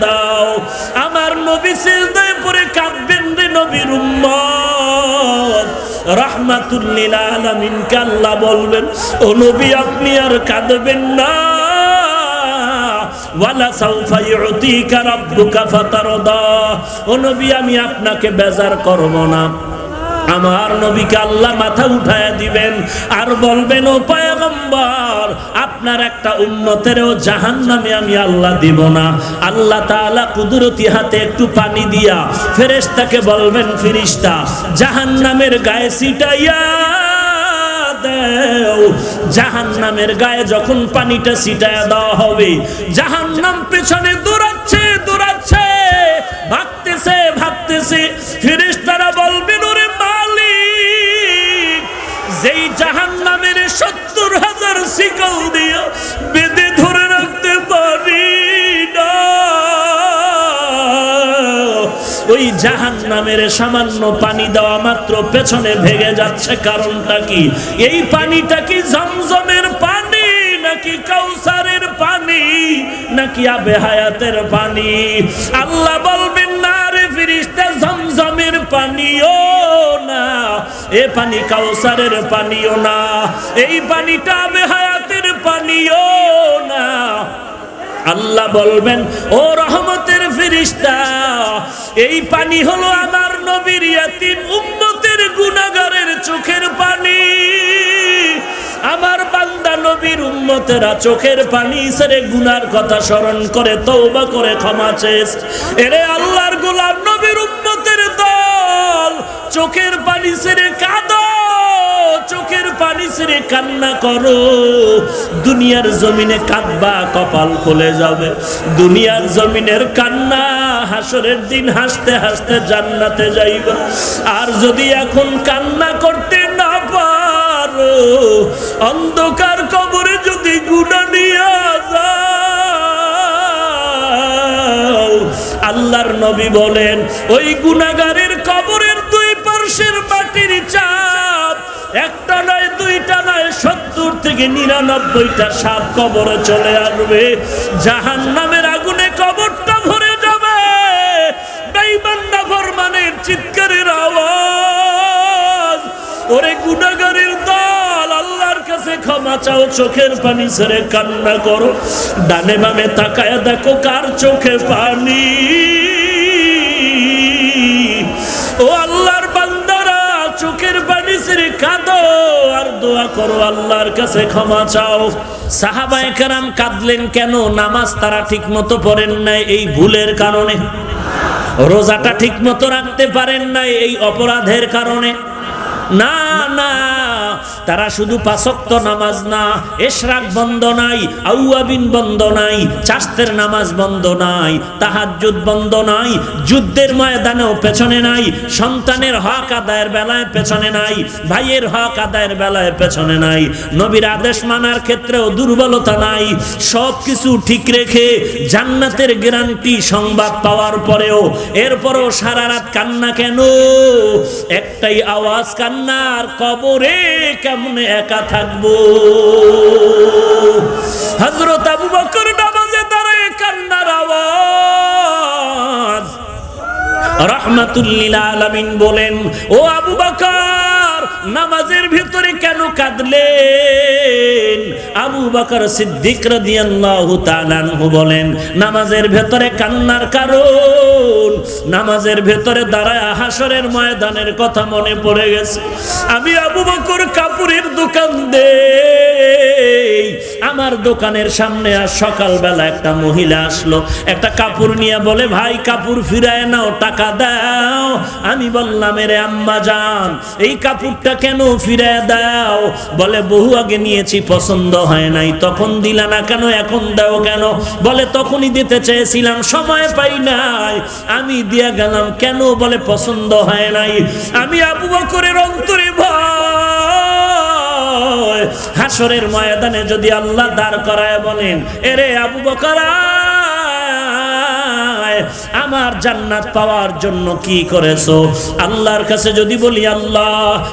দাও। আমার নবী সিজদায় পড়ে কাঁদবেন রে নবীর উম্মত। রাহমাতুল্লিল আলামিনকে আল্লাহ বলবেন, ও নবী, আপনি আর কাঁদবেন না। আমি আপনাকে বেজার করব না। আমার নবীকে আল্লাহ মাথা উঠায় দিবেন আর বলবেন, ও পয়গম্বর আপনার একটা উন্নতেরও জাহান নামে আমি আল্লাহ দিব না। আল্লাহ তাআলা কুদরতি হাতে একটু পানি দিয়া ফেরেশতাকে বলবেন ফিরিস্তা জাহান নামের গায়ে সিটাইয়া জাহান নামের গায়ে যখন পানিটা ছিটায় দেওয়া হবে জাহান নাম পেছনে দৌড়াচ্ছে দৌড়াচ্ছে, ভাগতেছে ভাগতেছে। ফিরিস্তারা বলবেন, ওরে মালিক, যেই জাহান নামের সত্তর হাজার শিকল দিয়ে বেঁধে ধরে রাখতে পারি ওই জাহান নামের সামান্য পানি দেওয়া মাত্র পেছনে ভেগে যাচ্ছে, কারণটা কি? এই পানিটা কি জমজমের পানি, নাকি কাউসারের পানি, নাকি আবে হায়াতের পানি? আল্লাহ বলবেন, না রে ফিরিস্তা জমজমের পানিও এ পানি কাউসারের পানিও না, এই পানিটা আবে হায়াতের পানিও না। আল্লাহ বলবেন, ও রহমতের ফিরিস্তা এই পানি হলো আমার নবীর ইয়াতিম উম্মতের গুনাগারের চোখের পানি। আমার বান্দা নবীর উম্মতেরা চোখের পানি সেরে গুনার কথা স্মরণ করে, তওবা করে, ক্ষমা চেস এরে আল্লাহর গোলাম নবীর উম্মতের দল, চোখের পানি সেরে ছেড়ে কান্না করো, দুনিয়ার জমিনে কাঁদবা, কপাল খুলে যাবে। দুনিয়ার জমিনের কান্না হাসরের দিন হাসতে হাসতে জান্নাতে যাইবা। আর যদি এখন কান্না করতে না পারো, অন্ধকার কবরে যদি গুণা নিয়ে আল্লাহর নবী বলেন, ওই গুনাগারের থেকে নিরানব্বইটা সাপ কবরে চলে আসবে। জাহান নামের আগুনে কবরটা ভরে যাবে। ফরমানের চিৎকারের আওয়াজ। ওরে গুনাগারের দল, আল্লাহর কাছে ক্ষমা চাও, চোখের পানি ছেড়ে কান্না করো। ডানে বামে তাকায় দেখো কার চোখে পানি। ও আল্লাহর বান্দারা, চোখের পানি ছেড়ে কাঁদো। আর দোয়া করো, আল্লাহর কাছে ক্ষমা চাও। সাহাবায়ে কারাম কাঁদলেন, কেন নামাজ তারা ঠিক মতো পড়েন নাই এই ভুলের কারণে? রোজাটা ঠিক মতো রাখতে পারেন নাই এই অপরাধের কারণে? না না তারা শুধু পাঁচক্ত নামাজ না, এশরাক বন্ধ নাই, আউয়াবিন বন্ধ নাই চাস্তের নামাজ বন্ধ নাই, তাহাজ্জুদ বন্ধ নাই, যুদ্ধের ময়দানেও পেছনে নাই, সন্তানের হক আদায়ের বেলায় পেছনে নাই, ভাইয়ের হক আদায়ের বেলায় পেছনে নাই, নবীর আদেশ মানার ক্ষেত্রেও দুর্বলতা নাই সব কিছু ঠিক রেখে জান্নাতের গ্যারান্টি সংবাদ পাওয়ার পরেও, এরপরও সারা রাত কান্না কেন? একটাই আওয়াজ, কান্নার কবরে কেমনে একা থাকব? হজরত আবু বকর নামাজে দাঁড়ায় কান্নার আওয়াজ। রহমাতুল্লিল আলামিন বলেন, ও আবু বকর নামাজের ভিতরে কেন কাঁদলেন? আবু বকর সিদ্দিক বলেন, নামাজের ভেতরে কান্নার কারণ, নামাজের ভেতরে দাঁড়ায় হাসরের ময়দানের কথা মনে পড়ে গেছে। আমি আবু বকর কাপুরের দোকান দেই। আমার দোকানের সামনে আর সকালবেলা একটা মহিলা আসলো, একটা কাপড় নিয়ে বলে, ভাই, কাপড় ফিরায় নাও, টাকা দাও। আমি বললাম, এরে আম্মা যান এই কাপড়টা কেন ফিরায় দাও? বলে, বহু আগে নিয়েছি, পছন্দ হয় নাই। তখন দিলা না কেন, এখন দাও কেন? বলে, তখনই দিতে চেয়েছিলাম, সময় পাই নাই। আমি দিয়া গেলাম কেন? বলে, পছন্দ হয় নাই। আমি আবু বকরের অন্তরে ভয়। হাসরের ময়দানে যদি আল্লাহ দাঁড় করায় বলেন, এরে আবু বকর আমার জান্নাত পাওয়ার জন্য কি করেছ? আল্লাহর কাছে যদি বলি, আল্লাহ,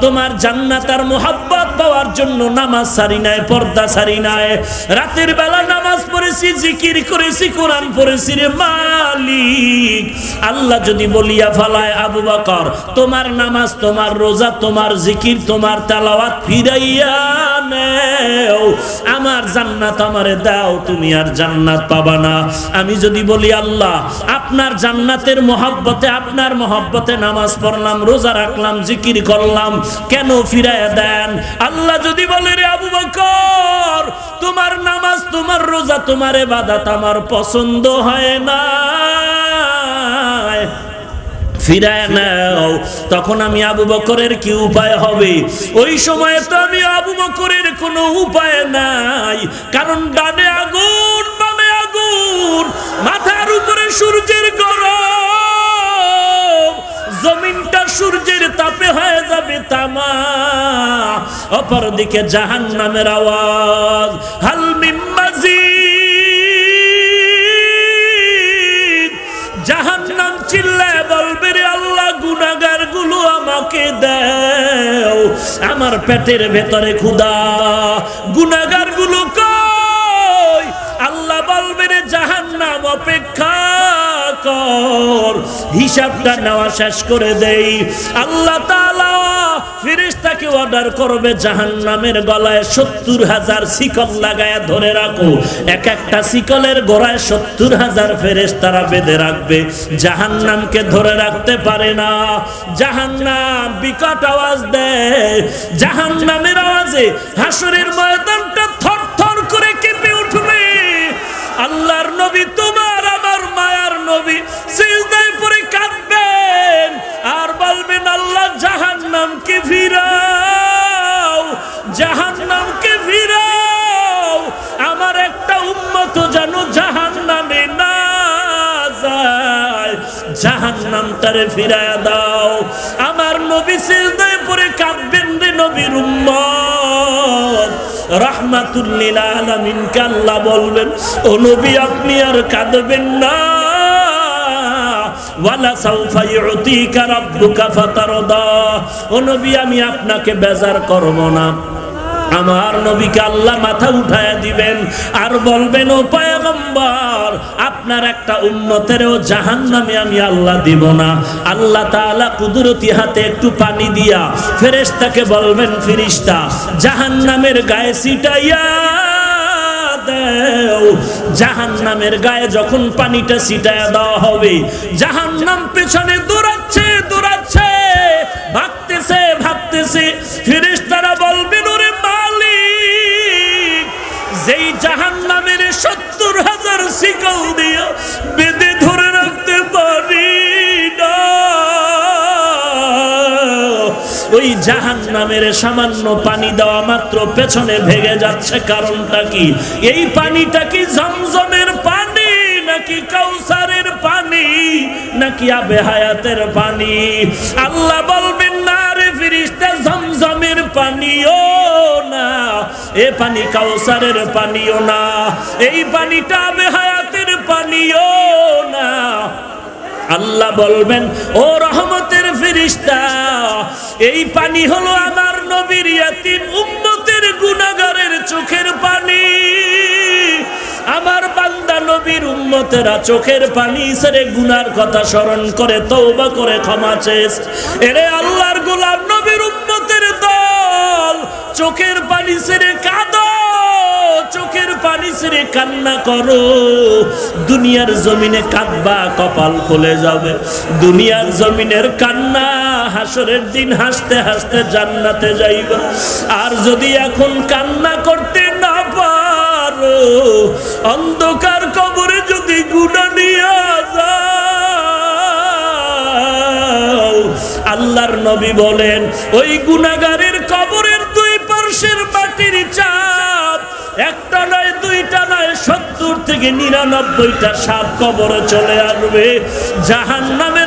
তোমার জান্নাত আর মোহাব্বত পাওয়ার জন্য নামাজ সারি নাই, পর্দা সারি নাই, রাতের বেলা নামাজ পড়েছি, জিকির করেছি, কোরআন পড়েছি রে মালিক। আল্লাহ যদি বলিয়া ফালায়, আবু বকর, তোমার নামাজ, তোমার রোজা, তোমার জিকির, তোমার তালাওয়াত ফিরাইয়া নেও। আমার জান্নাত আমারে দাও, তুমি আর জান্নাত পাবা না। আমি যদি বলি, আল্লাহ, আপনার জান্নাতের মহব্বতে, আপনার মহব্বতে নামাজ পড়লাম, রোজা রাখলাম, জিকির করলাম, কেন ফিরাইয়া দেন? আল্লাহ যদি বলে, রে আবু বকর, তোমার নামাজ, তোমার রোজা তোমার এবাদাত আমার পছন্দ হয় না। তখন আমি আবু বকরের কি উপায় হবে? ওই সময় তো আমি আবু বকরের কোনো উপায় নাই। কারণ ডানে আগুন, বামে আগুন, মাথার উপরে সূর্যের গরম। জমিনটা সূর্যের তাপে হয়ে যাবে তামা। অপরদিকে জাহান নামের আওয়াজ হালমিম গুনাগারগুলো আমাকে দেও। আমার পেটের ভেতরে ক্ষুদা গুনাগারগুলো কই? আল্লাহ বলবে রে জাহান্নাম অপেক্ষা কর। হিসাবটা নেওয়া শেষ করে দেই। আল্লাহ তাআলা ফিরিস্তাকে অর্ডার করবে জাহান্নামের গলায় সত্তর হাজার শিকল লাগায় ধরে রাখো। এক একটা শিকলের গোড়ায় সত্তর হাজার ফেরেশতারা বেঁধে রাখবে। জাহান্নামকে ধরে রাখতে পারে না। জাহান্নাম বিকট আওয়াজ দেয়। জাহান্নামের আওয়াজে হাসুরের ময়দানটা থর থর করে কেঁপে উঠবে। আল্লাহর নবী তোমার, আমার মায়ার নবী। সিজদায় পড়ে কাঁদবেন। আর বলবেন, আল্লাহ জাহান্নামকে জাহান্নামটারে ফিরায়া দাও। আমার নবী সিজদায় পড়ে কাঁদবেন রে নবীর উম্মত। আলামিনকে আল্লাহ বলবেন, ও নবী, আপনি আর কাঁদবেন না। ও নবী, আমি আপনাকে বেজার করব না। আমার নবীকে আল্লাহ মাথা উঠায় দিবেন আর বলবেন, ও পয়গম্বর আপনার একটা উন্নতেরও জাহান নামে আমি আল্লাহ দিব না। আল্লাহ তাআলা কুদরতি হাতে একটু পানি দিয়া ফেরেশতাকে বলবেন ফিরিস্তা জাহান নামের গায়ে ছিটাইয়া দেও। জাহান নামের গায়ে যখন পানিটা ছিটায় দেওয়া হবে জাহান নাম পেছনে দৌড়াচ্ছে দৌড়াচ্ছে, ভাগতেছে ভাগতেছে। ফিরিস্তারা বলবেন, ওরে মালিক, যেই জাহান নামের সত্তর হাজার শিকল দিয়ে ওই জাহান নামের সামান্য পানি দেওয়া মাত্র পেছনে ভেগে যাচ্ছে, কারণটা কি? এই পানিটা কি জমজমের পানি, নাকি কাউসারের পানি, নাকি আবে হায়াতের পানি? আল্লাহ বলবেন, না রে ফিরিস্তা, জমজমের পানিও না, এ পানি কাউসারের পানিও না, এই পানিটা আবে হায়াতের পানিও না। আল্লাহ বলবেন, ও রহমতের ফিরিস্তা, এই পানি হলো আমার নবীর ইয়াতিম উম্মতের গুনাগারের চোখের পানি। আমার বান্দা নবীর উম্মতেরা চোখের পানি সেরে গুনার কথা স্মরণ করে তৌবা করে, ক্ষমা চেস এরে আল্লাহর গোলাম নবীর উম্মতের দল, চোখের পানি সেরে কাঁদো পানি কান্না করো। দুনিয়ার জমিনে কাঁদবা, কপাল খুলে যাবে। দুনিয়ার জমিনের কান্না হাসরের দিন হাসতে হাসতে জান্নাতে যাইবা। আর যদি এখন কান্না করতে না পারো, অন্ধকার কবরে যদি গুণা নিয়ে যাও, আল্লাহর নবী বলেন, ওই গুনাগারের কবরের দুই পার্শ্বের মাটির চাপ একটা নয় দুইটা নয় সত্তর থেকে নিরানব্বইটা সাপ কবরে চলে আসবে। জাহান নামের